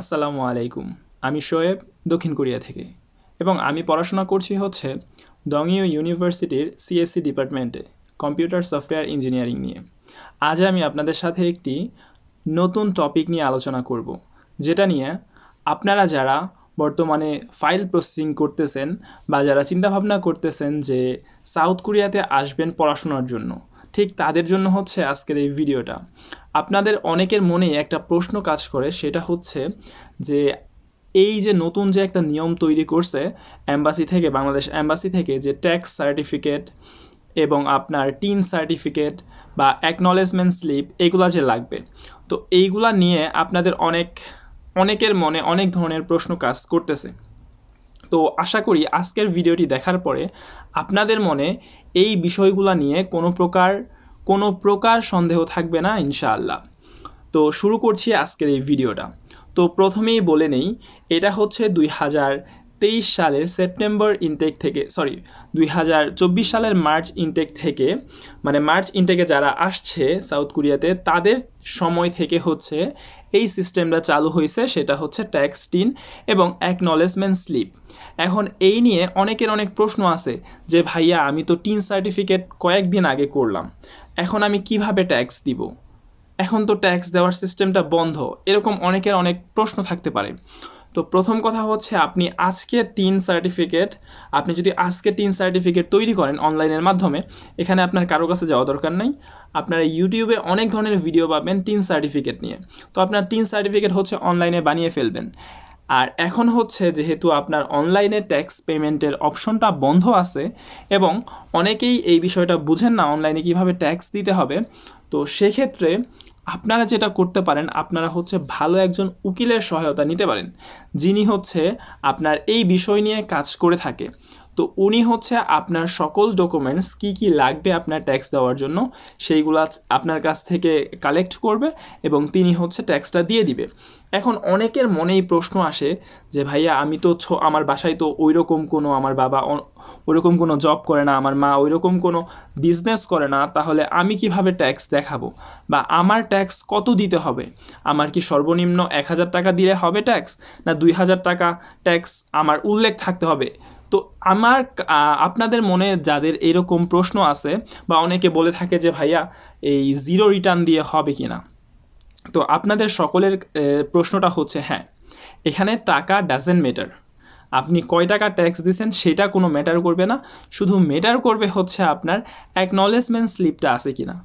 আসসালামু আলাইকুম। আমি শোয়েব, দক্ষিণ কোরিয়া থেকে। এবং আমি পড়াশোনা করছি হচ্ছে দংইউ ইউনিভার্সিটির সিএসসি ডিপার্টমেন্টে, কম্পিউটার সফটওয়্যার ইঞ্জিনিয়ারিং নিয়ে। আজ আমি আপনাদের সাথে একটি নতুন টপিক নিয়ে আলোচনা করব, যেটা নিয়ে আপনারা যারা বর্তমানে ফাইল প্রসেসিং করতেছেন বা যারা চিন্তাভাবনা করতেছেন যে সাউথ কোরিয়াতে আসবেন পড়াশোনার জন্য ঠিক তাদের জন্য হচ্ছে আজকের এই ভিডিওটা। আপনাদের অনেকের মনেই একটা প্রশ্ন কাজ করে, সেটা হচ্ছে যে এই যে নতুন যে একটা নিয়ম তৈরি করছে অ্যাম্বাসি থেকে, বাংলাদেশ অ্যাম্বাসি থেকে যে ট্যাক্স সার্টিফিকেট এবং আপনার টিন সার্টিফিকেট বা অ্যাকনলেজমেন্ট স্লিপ এগুলা যে লাগবে। তো এইগুলা নিয়ে আপনাদের অনেক, অনেকের মনে অনেক ধরনের প্রশ্ন কাজ করতেছে। তো আশা করি আজকের ভিডিওটি দেখার পরে আপনাদের মনে এই বিষয়গুলো নিয়ে কোনো প্রকার কোনো প্রকার সন্দেহ থাকবে না, ইনশাআল্লাহ। তো শুরু করছি আজকের এই ভিডিওটা। তো প্রথমেই বলে নেই, এটা হচ্ছে দুই হাজার তেইশ সালের সেপ্টেম্বর ইনটেক থেকে সরি দুই হাজার চব্বিশ সালের মার্চ ইনটেক থেকে মানে মার্চ ইনটেকে যারা আসছে সাউথ কোরিয়াতে, তাদের সময় থেকে হচ্ছে এই সিস্টেমটা চালু হয়েছে সেটা হচ্ছে ট্যাক্স টিন এবং অ্যাকনলেজমেন্ট স্লিপ এখন এই নিয়ে অনেকের অনেক প্রশ্ন আছে যে, ভাইয়া, আমি তো টিন সার্টিফিকেট কয়েকদিন আগে করলাম, এখন আমি কীভাবে ট্যাক্স দিব? এখন তো ট্যাক্স দেওয়ার সিস্টেমটা বন্ধ, এরকম অনেকের অনেক প্রশ্ন থাকতে পারে। তো প্রথম কথা হচ্ছে আপনি আজকে টিন সার্টিফিকেট, আপনি যদি আজকে টিন সার্টিফিকেট তৈরি করেন অনলাইনের মাধ্যমে, এখানে আপনার কারও কাছে যাওয়া দরকার নাই। আপনারা ইউটিউবে অনেক ধরনের ভিডিও পাবেন টিন সার্টিফিকেট নিয়ে। তো আপনার টিন সার্টিফিকেট হচ্ছে অনলাইনে বানিয়ে ফেলবেন। আর এখন হচ্ছে যেহেতু আপনার অনলাইনে ট্যাক্স পেমেন্টের অপশনটা বন্ধ আছে এবং অনেকেই এই বিষয়টা বুঝেন না অনলাইনে কীভাবে ট্যাক্স দিতে হবে, তো সেক্ষেত্রে আপনারা যেটা করতে পারেন, আপনারা হচ্ছে ভালো একজন উকিলের সহায়তা নিতে পারেন। যিনি হচ্ছে আপনার এই বিষয় নিয়ে কাজ করে থাকে। তো উনি হচ্ছে আপনার সকল ডকুমেন্টস কি কি লাগবে আপনার ট্যাক্স দেওয়ার জন্য, সেইগুলো আপনার কাছ থেকে কালেক্ট করবে এবং তিনি হচ্ছে ট্যাক্সটা দিয়ে দিবে। এখন অনেকের মনেই প্রশ্ন আসে যে, ভাইয়া, আমি তো আমার বাসায় তো ওই রকম কোনো আমার বাবা ওইরকম কোনো জব করে না, আমার মা ওই রকম কোনো বিজনেস করে না, তাহলে আমি কীভাবে ট্যাক্স দেখাবো? বা আমার ট্যাক্স কত দিতে হবে? আমার কি সর্বনিম্ন এক হাজার টাকা দিলে হবে ট্যাক্স না দুই হাজার টাকা ট্যাক্স আমার উল্লেখ থাকতে হবে? তো আমার আপনাদের মনে যাদের এরকম প্রশ্ন আছে, বা অনেকে বলে থাকে যে, ভাইয়া, এই জিরো রিটার্ন দিয়ে হবে কি না তো আপনাদের সকলের প্রশ্নটা হচ্ছে হ্যাঁ এখানে টাকা ডাজেন্ট ম্যাটার আপনি কয় টাকা ট্যাক্স দিচ্ছেন সেটা কোনো ম্যাটার করবে না। শুধু ম্যাটার করবে হচ্ছে আপনার অ্যাকনলেজমেন্ট স্লিপটা আছে কি না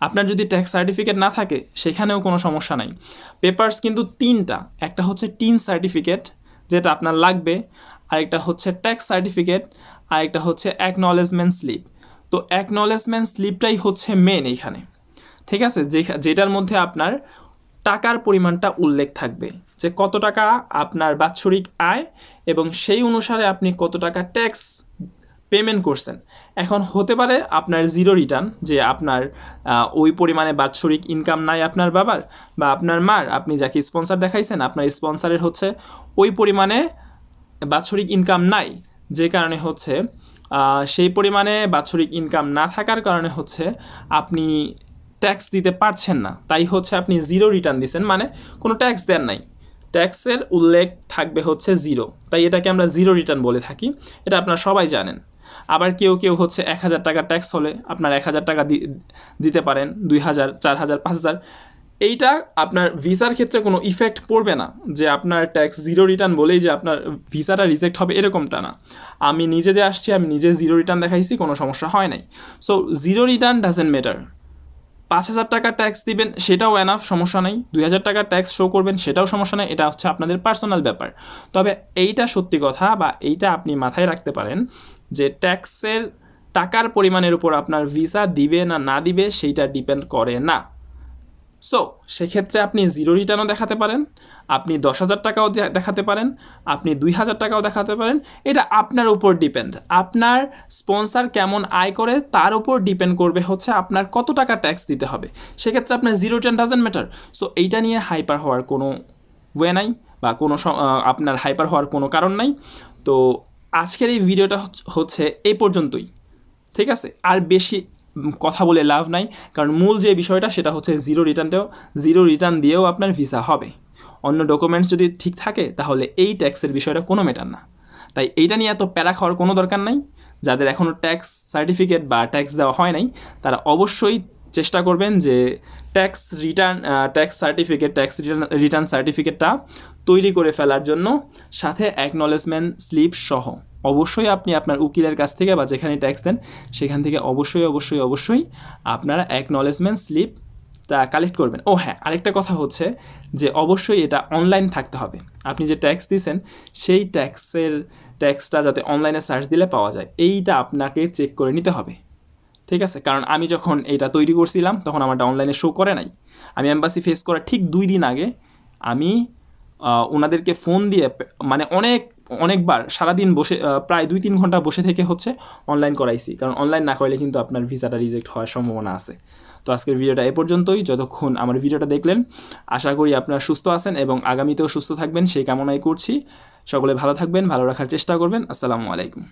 আপনার যদি ট্যাক্স সার্টিফিকেট না থাকে, সেখানেও কোনো সমস্যা নাই। পেপার্স কিন্তু তিনটা। একটা হচ্ছে টিন সার্টিফিকেট যেটা আপনার লাগবে। আরেকটা হচ্ছে ট্যাক্স সার্টিফিকেট আরেকটা হচ্ছে অ্যাকনলেজমেন্ট স্লিপ তো অ্যাকনলেজমেন্ট স্লিপটাই হচ্ছে মেন এইখানে। ঠিক আছে? যে, যেটার মধ্যে আপনার টাকার পরিমাণটা উল্লেখ থাকবে। যে কত টাকা আপনার বাৎসরিক আয় এবং সেই অনুসারে আপনি কত টাকা ট্যাক্স পেমেন্ট করছেন। এখন হতে পারে আপনার জিরো রিটার্ন যে আপনার ওই পরিমাণে বাৎসরিক ইনকাম নাই আপনার বাবার, বা আপনার মার। আপনি যাকে স্পন্সার দেখাইছেন, আপনার স্পন্সারের হচ্ছে ওই পরিমাণে বাৎসরিক ইনকাম নাই, যে কারণে হচ্ছে সেই পরিমাণে বাৎসরিক ইনকাম না থাকার কারণে হচ্ছে আপনি ট্যাক্স দিতে পারছেন না। তাই হচ্ছে আপনি জিরো রিটার্ন দিচ্ছেন মানে কোনো ট্যাক্স দেন নাই। ট্যাক্সের উল্লেখ থাকবে হচ্ছে জিরো তাই এটাকে আমরা জিরো রিটার্ন বলে থাকি, এটা আপনারা সবাই জানেন। আবার কেউ কেউ হচ্ছে এক হাজার টাকা ট্যাক্স হলে আপনার এক হাজার টাকা দিতে পারেন, দুই হাজার, চার হাজার, পাঁচ হাজার। এইটা আপনার ভিসার ক্ষেত্রে কোনো ইফেক্ট পড়বে না, যে আপনার ট্যাক্স জিরো রিটার্ন বলেই যে আপনার ভিসাটা রিজেক্ট হবে এরকমটা না। আমি নিজে যে আসছি, আমি নিজে জিরো রিটার্ন দেখাইছি, কোনো সমস্যা হয় নাই। So zero return doesn't matter পাঁচ হাজার টাকা ট্যাক্স দিবেন, সেটাও এনাফ সমস্যা নেই। দুই হাজার টাকা ট্যাক্স শো করবেন, সেটাও সমস্যা নেই। এটা হচ্ছে আপনাদের পার্সোনাল ব্যাপার। তবে এইটা সত্যি কথা বা এইটা আপনি মাথায় রাখতে পারেন যে ট্যাক্সের টাকার পরিমাণের উপর আপনার ভিসা দিবে না না দিবে, সেইটা ডিপেন্ড করে না। সো সেক্ষেত্রে আপনি জিরো রিটার্নও দেখাতে পারেন, আপনি দশ হাজার টাকাও দেখাতে পারেন, আপনি দুই হাজার টাকাও দেখাতে পারেন। এটা আপনার উপর ডিপেন্ড আপনার স্পন্সার কেমন আয় করে, তার উপর ডিপেন্ড করবে হচ্ছে আপনার কত টাকা ট্যাক্স দিতে হবে। সেক্ষেত্রে আপনার zero return doesn't matter so এইটা নিয়ে হাইপার হওয়ার কোনো ওয়ে নাই বা কোনো আপনার হাইপার হওয়ার কোনো কারণ নাই। তো, আজকের এই ভিডিওটা হচ্ছে এই পর্যন্তই। ঠিক আছে? আর বেশি কথা বলে লাভ নাই। কারণ মূল যে বিষয়টা সেটা হচ্ছে জিরো রিটার্নটাও জিরো রিটার্ন দিয়েও আপনার ভিসা হবে। অন্য ডকুমেন্টস যদি ঠিক থাকে, তাহলে এই ট্যাক্সের বিষয়টা কোনো ম্যাটার না। তাই এইটা নিয়ে এত প্যারা খাওয়ার কোনো দরকার নাই। যাদের এখনও ট্যাক্স সার্টিফিকেট বা ট্যাক্স দেওয়া হয় নাই, তারা অবশ্যই চেষ্টা করবেন যে tax return tax certificate tax return return সার্টিফিকেটটা তৈরি করে ফেলার জন্য সাথে অ্যাকনলেজমেন্ট স্লিপ সহ। অবশ্যই আপনি আপনার উকিলের কাছ থেকে বা যেখানে ট্যাক্স দেন, সেখান থেকে অবশ্যই অবশ্যই অবশ্যই আপনারা অ্যাকনলেজমেন্ট স্লিপ তা কালেক্ট করবেন। ও হ্যাঁ আরেকটা কথা হচ্ছে যে অবশ্যই এটা অনলাইন থাকতে হবে। আপনি যে ট্যাক্স দিয়েছেন সেই ট্যাক্সের ট্যাক্সটা যাতে অনলাইনে সার্চ দিলে পাওয়া যায়, এইটা আপনাকে চেক করে নিতে হবে। ঠিক আছে? কারণ আমি যখন এটা তৈরি করছিলাম, তখন আমারটা অনলাইনে শো করে নাই। আমি এম্বাসি ফেস করার ঠিক দুই দিন আগে আমি ওনাদেরকে ফোন দিয়ে মানে অনেক অনেকবার, সারাদিন বসে প্রায় দুই তিন ঘণ্টা বসে থেকে হচ্ছে অনলাইন করাইছি। কারণ অনলাইন না করলে কিন্তু আপনার ভিসাটা রিজেক্ট হওয়ার সম্ভাবনা আছে। তো আজকের ভিডিওটা এ পর্যন্তই। যতক্ষণ আমার ভিডিওটা দেখলেন, আশা করি আপনারা সুস্থ আছেন এবং আগামীতেও সুস্থ থাকবেন। সেই কামনাই করছি। সকলে ভালো থাকবেন, ভালো রাখার চেষ্টা করবেন। আসসালামু আলাইকুম।